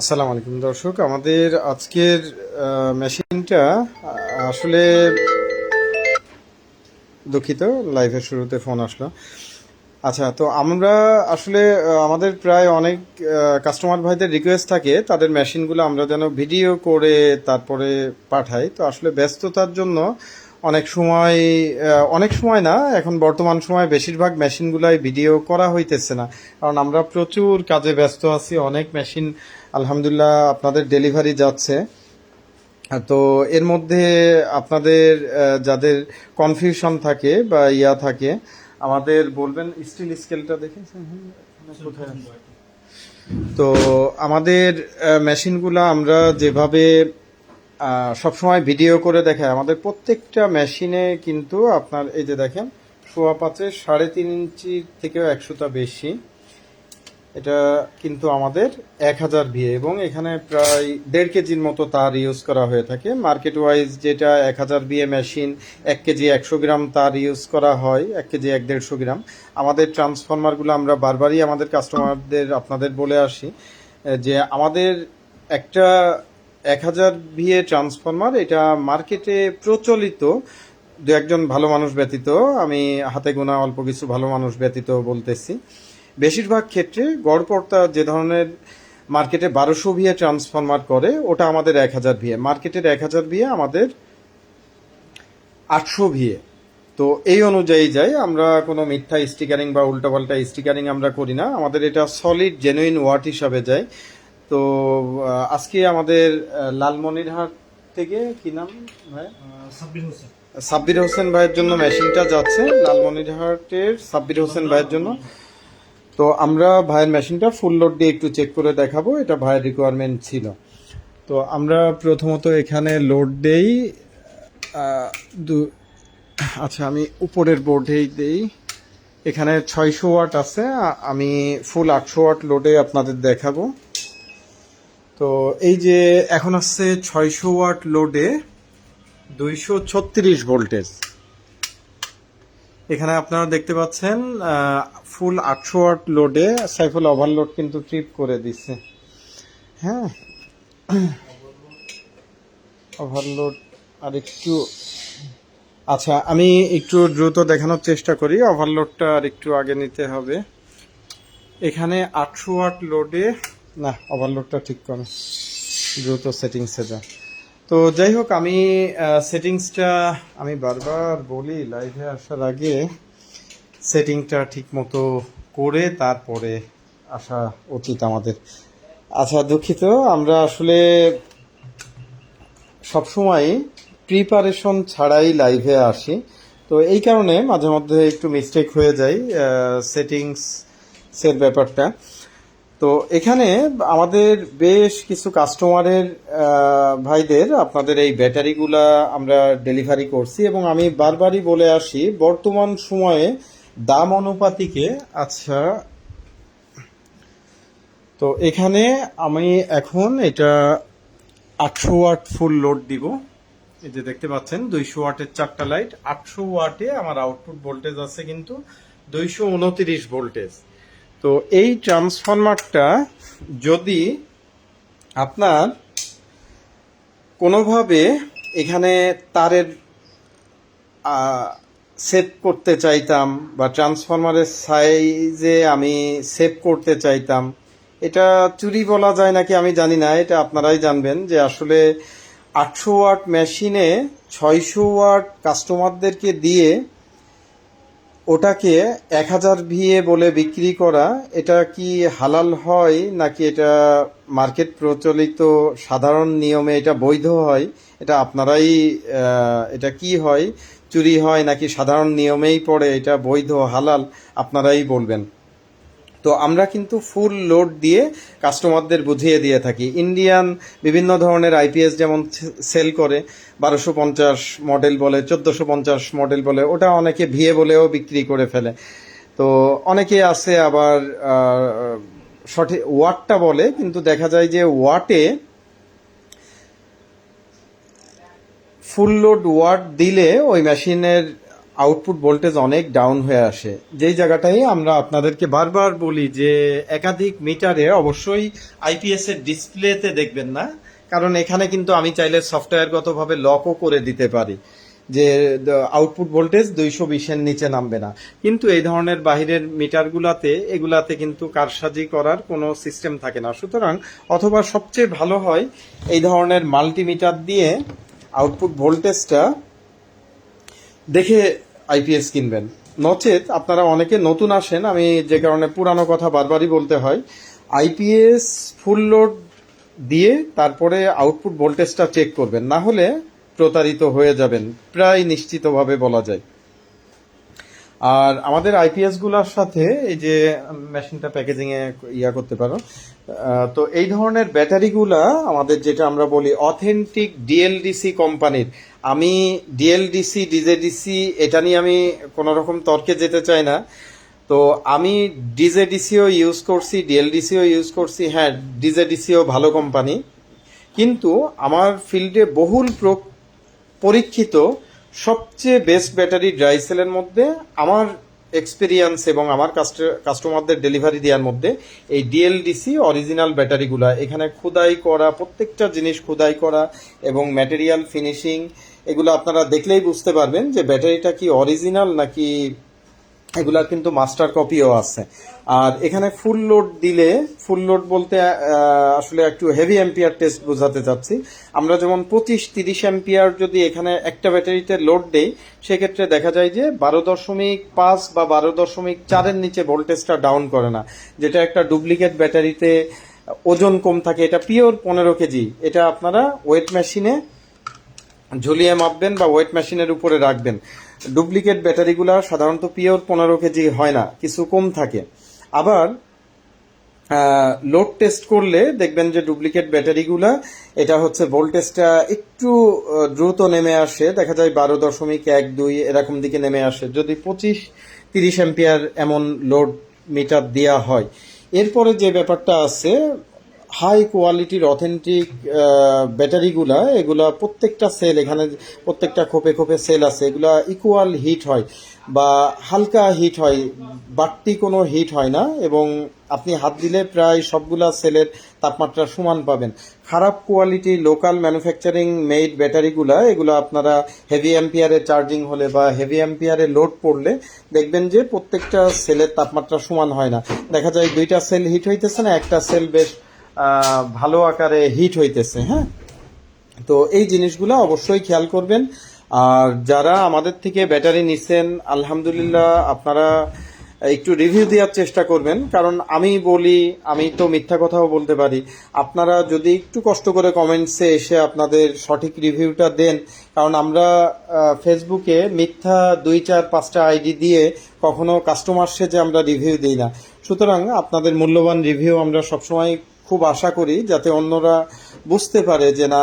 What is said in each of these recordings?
আসসালামু আলাইকুম দর্শক, আমাদের আজকের মেশিনটা আসলে দুঃখিত লাইভের শুরুতে ফোন আসলো। আচ্ছা তো আমরা আসলে আমাদের প্রায় অনেক কাস্টমার ভাইদের রিকোয়েস্ট থাকে, তাদের মেশিনগুলো আমরা যেন ভিডিও করে তারপরে পাঠাই। তো আসলে ব্যস্ততার জন্য অনেক সময় অনেক সময় না, এখন বর্তমান সময় বেশিরভাগ মেশিনগুলাই ভিডিও করা হইতেছে না। কারণ আমরা প্রচুর কাজে ব্যস্ত আছি, অনেক মেশিন, আলহামদুলিল্লাহ, আপনাদের ডেলিভারি যাচ্ছে। তো এর মধ্যে আপনাদের যাদের কনফিউশন থাকে বা ইয়া থাকে, আমাদের বলবেন স্টিল স্কেলটা কোথায় তো আমাদের মেশিনগুলো আমরা যেভাবে সবসময় ভিডিও করে দেখাই আমাদের প্রত্যেকটা মেশিনে কিন্তু আপনার, এই যে দেখেন, সোয়া পাঁচে সাড়ে তিন ইঞ্চি থেকেও একশোটা বেশি। এটা কিন্তু আমাদের এক হাজার বিয়ে এবং এখানে প্রায় দেড় কেজির মতো তার ইউজ করা হয়ে থাকে। মার্কেট ওয়াইজ যেটা এক হাজার বিয়ে মেশিন, এক কেজি একশো গ্রাম তার ইউজ করা হয়, এক কেজি এক দেড়শো গ্রাম। আমাদের ট্রান্সফরমারগুলো আমরা বারবারই আমাদের কাস্টমারদের, আপনাদের বলে আসি, যে আমাদের একটা এক হাজার বিয়ে ট্রান্সফরমার, এটা মার্কেটে প্রচলিত, দু একজন ভালো মানুষ ব্যতীত, আমি হাতে গোনা অল্প কিছু ভালো মানুষ ব্যতীত বলতেছি। বেশিরভাগ ক্ষেত্রে গড়পর্তা যে ধরনের মার্কেটে বারোশো ভিএ ট্রান্সফরমার করে, ওটা আমাদের এক হাজার ভিএ মার্কেটের এক হাজার ভিএ আমাদের আটশো ভিএ তো এই অনুযায়ী যাই, আমরা কোনো মিথ্যা স্টিকারিং বা উল্টাপাল্টা স্টিকারিং আমরা করি না। আমাদের এটা সলিড জেনুইন ওয়াট হিসাবে যায় তো আজকে আমাদের লালমনিরহাট থেকে কি নাম ভাই? সাব্বির হোসেন। সাব্বির হোসেন ভাইয়ের জন্য মেশিনটা যাচ্ছে লালমনিরহাটের সাব্বির হোসেন ভাইয়ের জন্য। তো আমরা ভাইয়ের মেশিনটা ফুল লোড দিয়ে একটু চেক করে দেখাবো এটা ভাইয়ের রিকোয়ারমেন্ট ছিল। তো আমরা প্রথমত এখানে লোড দেই দু- আচ্ছা আমি উপরের বোর্ডেই দেই। এখানে ছয়শো ওয়াট আছে আমি ফুল আটশো ওয়াট লোডে আপনাদের দেখাবো। তো এই যে এখন আসছে ছয়শো ওয়াট লোডে দুইশো ছত্রিশ ভোল্টেজ। এখানে আপনারা দেখতে পাচ্ছেন ফুল আটশো ওয়াট লোডে সাইফুল ওভারলোড কিন্তু ট্রিপ করে দিচ্ছে। হ্যাঁ? ওভারলোড আর একটু আচ্ছা আমি একটু দ্রুত দেখানোর চেষ্টা করি ওভারলোডটা আর একটু আগে নিতে হবে। এখানে আটশো ওয়াট লোডে না ওভারলোডটা ঠিক করে, দ্রুত সেটিংসে যা। তো যাই হোক, আমি সেটিংসটা আমি বারবার বলি লাইভে আসার আগে সেটিংটা ঠিক মতো করে তারপরে আসা উচিত আমাদের। আচ্ছা দুঃখিত, আমরা আসলে সবসময় প্রিপারেশন ছাড়াই লাইভে আসি। তো এই কারণে মাঝে মধ্যে একটু মিস্টেক হয়ে যায় সেটিংস এর ব্যাপারটা। তো এখানে আমাদের বেশ কিছু কাস্টমারের ভাইদের আপনাদের এই ব্যাটারিগুলা আমরা ডেলিভারি করছি এবং আমি বারবারই বলে আসি, বর্তমান সময়ে দাম অনুপাতিকে আচ্ছা তো এখানে আমি এখন এটা আটশো ওয়াট ফুল লোড দিব। এই যে দেখতে পাচ্ছেন, দুইশো ওয়াটের চারটা লাইট আটশো ওয়াটে আমার আউটপুট ভোল্টেজ আছে কিন্তু দুইশো উনতিরিশ ভোল্টেজ তো এই ট্রান্সফরমারটা যদি আপনার কোনোভাবে এখানে তারের সেভ করতে চাইতাম বা ট্রান্সফরমারের সাইজে আমি সেভ করতে চাইতাম, এটা চুরি বলা যায় নাকি আমি জানি না, এটা আপনারাই জানবেন যে আসলে আটশো ওয়াট মেশিনে ছয়শো ওয়াট কাস্টমারদেরকে দিয়ে ওটাকে এক হাজার ভিএ বলে বিক্রি করা, এটা কি হালাল হয় নাকি এটা মার্কেট প্রচলিত সাধারণ নিয়মে এটা বৈধ হয়? এটা আপনারাই এটা কি হয়? চুরি হয় নাকি সাধারণ নিয়মেই পড়ে এটা বৈধ, হালাল? আপনারাই বলবেন। তো আমরা কিন্তু ফুল লোড দিয়ে কাস্টমারদের বুঝিয়ে দিয়ে থাকি। ইন্ডিয়ান বিভিন্ন ধরনের আইপিএস যেমন সেল করে, বারোশো পঞ্চাশ মডেল বলে, চোদ্দোশো পঞ্চাশ মডেল বলে, ওটা অনেকে ভিয়ে বলেও বিক্রি করে ফেলে। তো অনেকে আছে আবার সঠিক ওয়াটটা বলে, কিন্তু দেখা যায় যে ওয়াটে ফুল লোড ওয়াট দিলে ওই মেশিনের আউটপুট ভোল্টেজ অনেক ডাউন হয়ে আসে। যেই জায়গাটাই আমরা আপনাদেরকে বারবার বলি যে একাধিক মিটারে অবশ্যই আইপিএস এর ডিসপ্লেতে দেখবেন না, কারণ এখানে কিন্তু আমি চাইলে সফটওয়্যারগতভাবে লকও করে দিতে পারি যে আউটপুট ভোল্টেজ দুইশো বিশের নিচে নামবে না। কিন্তু এই ধরনের বাহিরের মিটারগুলাতে, এগুলাতে কিন্তু কারসাজি করার কোনো সিস্টেম থাকে না। সুতরাং অথবা সবচেয়ে ভালো হয় এই ধরনের মাল্টিমিটার দিয়ে আউটপুট ভোল্টেজটা দেখে আইপিএস কিনবেন। নচেত আপনারা অনেকে নতুন আসেন, আমি যে কারণে পুরানো কথা বারবারই বলতে হয় আইপিএস ফুল লোড দিয়ে তারপরে আউটপুট ভোল্টেজটা চেক করবেন, না হলে প্রতারিত হয়ে যাবেন, প্রায় নিশ্চিতভাবে বলা যায়। আর আমাদের আইপিএসগুলার সাথে এই যে মেশিনটা প্যাকেজিং এ ইয়া করতে পারো তো এই ধরনের ব্যাটারিগুলা আমাদের যেটা আমরা বলি অথেন্টিক ডিএলডিসি কোম্পানির আমি ডিএলডিসি ডিজেডিসি এটা নিয়ে আমি কোনো রকম তর্কে যেতে চাই না। তো আমি ডিজেডিসিও ইউজ করছি ডিএলডিসিও ইউজ করছি হ্যাঁ ডিজেডিসিও ভালো কোম্পানি কিন্তু আমার ফিল্ডে বহুল প্র- পরীক্ষিত সবচেয়ে বেস্ট ব্যাটারি ড্রাই সেলের মধ্যে আমার এক্সপিরিয়েন্স এবং আমার কাস্টমারদের ডেলিভারি দেওয়ার মধ্যে এই ডিএলডিসি অরিজিনাল ব্যাটারিগুলা এখানে খোদাই করা, প্রত্যেকটা জিনিস খোদাই করা এবং ম্যাটেরিয়াল ফিনিশিং এগুলো আপনারা দেখলেই বুঝতে পারবেন যে ব্যাটারিটা কি অরিজিনাল নাকি এগুলার কিন্তু মাস্টার কপিও আছে। আর এখানে ফুল লোড দিলে ফুল লোড বলতে আসলে একটু হেভি এম্পিয়ার টেস্ট বোঝাতে চাচ্ছি। আমরা যেমন পঁচিশ, তিরিশ এম্পিয়ার যদি এখানে একটা ব্যাটারিতে লোড দেই, সেক্ষেত্রে দেখা যায় যে বারো দশমিক পাঁচ বা বারো দশমিক চারের নিচে ভোল্টেজটা ডাউন করে না। যেটা একটা ডুপ্লিকেট ব্যাটারিতে ওজন কম থাকে, এটা পিওর পনেরো কেজি। এটা আপনারা ওয়েট মেশিনে ঝুলিয়ে মাপবেন বা ওয়েট মেশিনের উপরে রাখবেন। ডুপ্লিকেট ব্যাটারিগুলা সাধারণত পিওর পনেরো কেজি হয় না, কিছু কম থাকে। আবার লোড টেস্ট করলে দেখবেন যে ডুপ্লিকেট ব্যাটারিগুলা, এটা হচ্ছে ভোল্টেজটা একটু দ্রুত নেমে আসে, দেখা যায় বারো দশমিক এক দুই এরকম দিকে নেমে আসে। যদি পঁচিশ তিরিশ অ্যাম্পিয়ার এমন লোড মিটার দেওয়া হয়। এরপরে যে ব্যাপারটা আছে হাই কোয়ালিটির অথেন্টিক ব্যাটারিগুলা এগুলা প্রত্যেকটা সেল এখানে প্রত্যেকটা খোপে খোপে সেল আছে, এগুলা ইকুয়াল হিট হয় বা হালকা হিট হয়, বাড়তি কোনো হিট হয় না এবং আপনি হাত দিলে প্রায় সবগুলা সেলের তাপমাত্রা সমান পাবেন। খারাপ কোয়ালিটি লোকাল ম্যানুফ্যাকচারিং মেড ব্যাটারিগুলা এগুলো আপনারা হেভি অ্যাম্পিয়ারে চার্জিং হলে বা হেভি অ্যাম্পিয়ারে লোড পড়লে দেখবেন যে প্রত্যেকটা সেলের তাপমাত্রা সমান হয় না। দেখা যায় দুইটা সেল হিট হইতেছে না, একটা সেল বেশ ভালো আকারে হিট হইতেছে হ্যাঁ? তো এই জিনিসগুলো অবশ্যই খেয়াল করবেন। আর যারা আমাদের থেকে ব্যাটারি নিছেন, আলহামদুলিল্লাহ আপনারা একটু রিভিউ দেওয়ার চেষ্টা করবেন। কারণ আমি বলি, আমি তো মিথ্যা কথাও বলতে পারি। আপনারা যদি একটু কষ্ট করে কমেন্টসে এসে আপনাদের সঠিক রিভিউটা দেন, কারণ আমরা ফেসবুকে মিথ্যা দুই চার পাঁচটা আইডি দিয়ে কখনো কাস্টমার যে আমরা রিভিউ দিই না। সুতরাং আপনাদের মূল্যবান রিভিউ আমরা সবসময় খুব আশা করি যাতে অন্যরা বুঝতে পারে যে না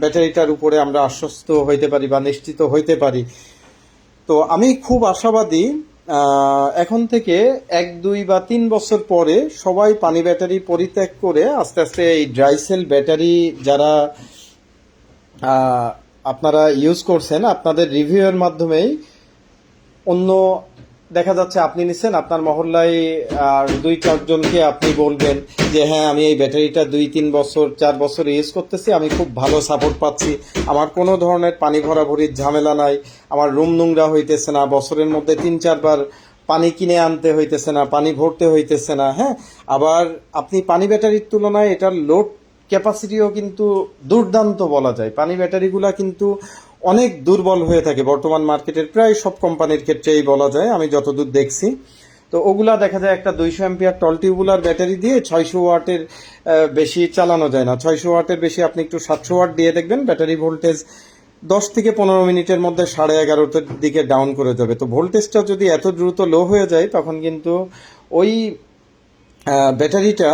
ব্যাটারিটার উপরে আমরা আশ্বস্ত হইতে পারি বা নিশ্চিত হইতে পারি। তো আমি খুব আশাবাদী এখন থেকে এক, দুই বা তিন বছর পরে সবাই পানি ব্যাটারি পরিত্যাগ করে আস্তে আস্তে এই ড্রাই সেল ব্যাটারি যারা আপনারা ইউজ করছেন, আপনাদের রিভিউয়ের মাধ্যমেই অন্য দেখা যাচ্ছে আপনি নিচ্ছেন আপনার মহল্লায়, আর দুই চারজনকে আপনি বলবেন যে হ্যাঁ আমি এই ব্যাটারিটা দুই, তিন বছর, চার বছর ইউজ করতেছি, আমি খুব ভালো সাপোর্ট পাচ্ছি। আমার কোনো ধরনের পানি ভরাভরির ঝামেলা নাই, আমার রুম নোংরা হইতেছে না, বছরের মধ্যে তিন, চারবার পানি কিনে আনতে হইতেছে না, পানি ভরতে হইতেছে না। হ্যাঁ আবার আপনি পানি ব্যাটারির তুলনায় এটার লোড ক্যাপাসিটিও কিন্তু দুর্দান্ত বলা যায়। পানি ব্যাটারিগুলা কিন্তু অনেক দুর্বল হয়ে থাকে বর্তমান মার্কেটের। প্রায় সব কোম্পানির ক্ষেত্রেই বলা যায়, আমি যতদূর দেখছি। তো ওগুলা দেখা যায় একটা দুইশো অ্যাম্পিয়ার টল টিউবুলার ব্যাটারি দিয়ে ছয়শো ওয়াটের বেশি চালানো যায় না। ছয়শো ওয়াটের বেশি আপনি একটু সাতশো ওয়াট দিয়ে দেখবেন, ব্যাটারি ভোল্টেজ দশ থেকে পনেরো মিনিটের মধ্যে সাড়ে এগারোটার দিকে ডাউন করে যাবে। তো ভোল্টেজটা যদি এত দ্রুত লো হয়ে যায়, তখন কিন্তু ওই ব্যাটারিটা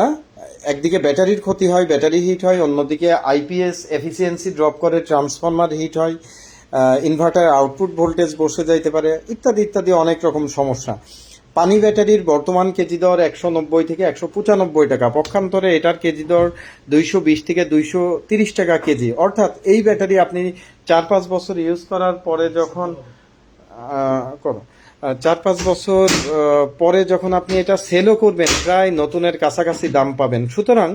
একদিকে ব্যাটারির ক্ষতি হয়, ব্যাটারি হিট হয়, অন্যদিকে আইপিএস এফিসিয়েন্সি ড্রপ করে ট্রান্সফরমার হিট হয় ইনভার্টার আউটপুট ভোল্টেজ বসে যাইতে পারে, ইত্যাদি ইত্যাদি অনেক রকম সমস্যা। পানি ব্যাটারির বর্তমান কেজি দর একশো নব্বই থেকে একশো পঁচানব্বই টাকা, পক্ষান্তরে এটার কেজি দর দুইশো বিশ থেকে দুইশো তিরিশ টাকা কেজি। অর্থাৎ এই ব্যাটারি আপনি চার পাঁচ বছর ইউজ করার পরে যখন করো চার পাঁচ বছর পরে যখন আপনি এটা সেলও করবেন, প্রায় নতুনের কাছাকাছি দাম পাবেন। সুতরাং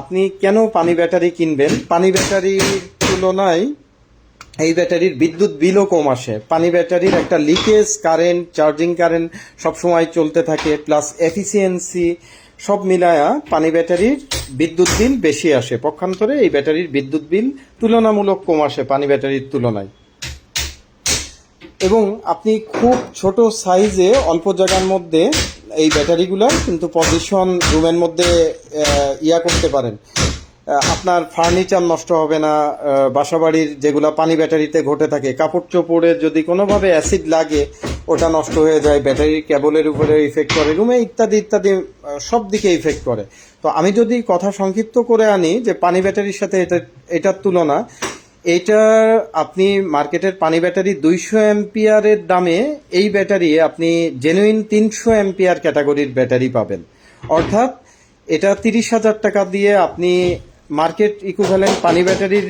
আপনি কেন পানি ব্যাটারি কিনবেন? পানি ব্যাটারির তুলনায় এই ব্যাটারির বিদ্যুৎ বিলও কম আসে। পানি ব্যাটারির একটা লিকেজ কারেন্ট চার্জিং কারেন্ট সবসময় চলতে থাকে প্লাস এফিসিয়েন্সি সব মিলায়া পানি ব্যাটারির বিদ্যুৎ বিল বেশি আসে। পক্ষান্তরে এই ব্যাটারির বিদ্যুৎ বিল তুলনামূলক কম আসে পানি ব্যাটারির তুলনায়। এবং আপনি খুব ছোট সাইজে অল্প জায়গার মধ্যে এই ব্যাটারিগুলো কিন্তু পজিশন রুমের মধ্যে ইয়া করতে পারেন। আপনার ফার্নিচার নষ্ট হবে না বাসাবাড়ির যেগুলো পানি ব্যাটারিতে ঘটে থাকে, কাপড় চোপড়ে যদি কোনোভাবে অ্যাসিড লাগে, ওটা নষ্ট হয়ে যায় ব্যাটারির কেবলের উপরে ইফেক্ট করে রুমে ইত্যাদি ইত্যাদি সব দিকে ইফেক্ট করে। তো আমি যদি কথা সংক্ষিপ্ত করে আনি যে পানি ব্যাটারির সাথে এটা, এটার তুলনা এটা আপনি মার্কেটের পানি ব্যাটারি দুইশো এম্পিয়ারের দামে এই ব্যাটারি আপনি জেনুইন তিনশো এম্পিয়ার ক্যাটাগরির ব্যাটারি পাবেন। অর্থাৎ এটা তিরিশ হাজার টাকা দিয়ে আপনি মার্কেট ইকুইভ্যালেন্ট পানি ব্যাটারির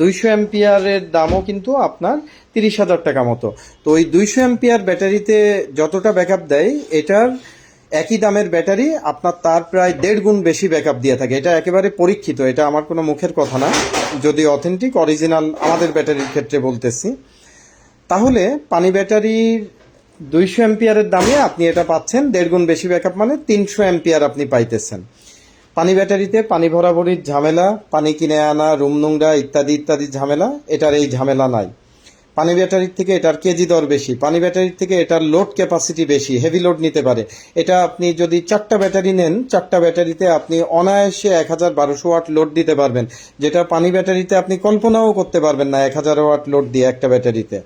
দুইশো এম্পিয়ারের দামও কিন্তু আপনার তিরিশ হাজার টাকা মতো। তো ওই দুইশো এম্পিয়ার ব্যাটারিতে যতটা ব্যাকআপ দেয়, এটার একই দামের ব্যাটারি, আপনার তার প্রায় দেড় গুণ বেশি ব্যাকআপ দিয়ে থাকে। এটা একেবারে পরীক্ষিত, এটা আমার কোনো মুখের কথা না, যদি অথেন্টিক অরিজিনাল আমাদের ব্যাটারির ক্ষেত্রে বলতেছি। তাহলে পানি ব্যাটারির দুইশো এম্পিয়ারের দামে আপনি এটা পাচ্ছেন, দেড় গুণ বেশি ব্যাকআপ মানে তিনশো এম্পিয়ার আপনি পাইতেছেন। পানি ব্যাটারিতে পানি ভরাভরির ঝামেলা, পানি কিনে আনা, রুম নোংরা, ইত্যাদি ইত্যাদি ঝামেলা, এটার এই ঝামেলা নাই। পানি ব্যাটারির থেকে এটার কেজি দর বেশি, পানি ব্যাটারির থেকে এটার লোড ক্যাপাসিটি বেশি হেভি লোড নিতে পারে। এটা আপনি যদি চারটা ব্যাটারি নেন, চারটা ব্যাটারিতে আপনি অনায়াসে এক হাজার বারোশো ওয়াট লোড দিতে পারবেন। যেটা পানি ব্যাটারিতে আপনি কল্পনাও করতে পারবেন না, এক হাজার ওয়াট লোড দিয়ে একটা ব্যাটারিতে।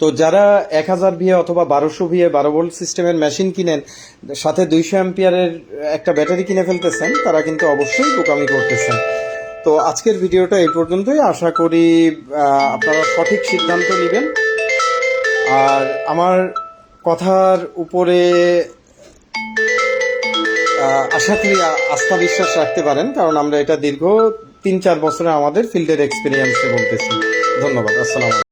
তো যারা এক হাজার ভিএ অথবা বারোশো ভিএ বারো ভোল্ট সিস্টেমের মেশিন কিনেন, সাথে দুইশো অ্যাম্পিয়ারের একটা ব্যাটারি কিনে ফেলতেছেন, তারা কিন্তু অবশ্যই বোকামি করতেছেন। তো আজকের ভিডিওটা এই পর্যন্তই। আশা করি আপনারা সঠিক সিদ্ধান্ত নেবেন। আর আমার কথার উপরে আশা করি আস্থা বিশ্বাস রাখতে পারেন, কারণ আমরা এটা দীর্ঘ তিন চার বছরে আমাদের ফিল্ডের এক্সপিরিয়েন্সে বলতেছি। ধন্যবাদ, আসসালাম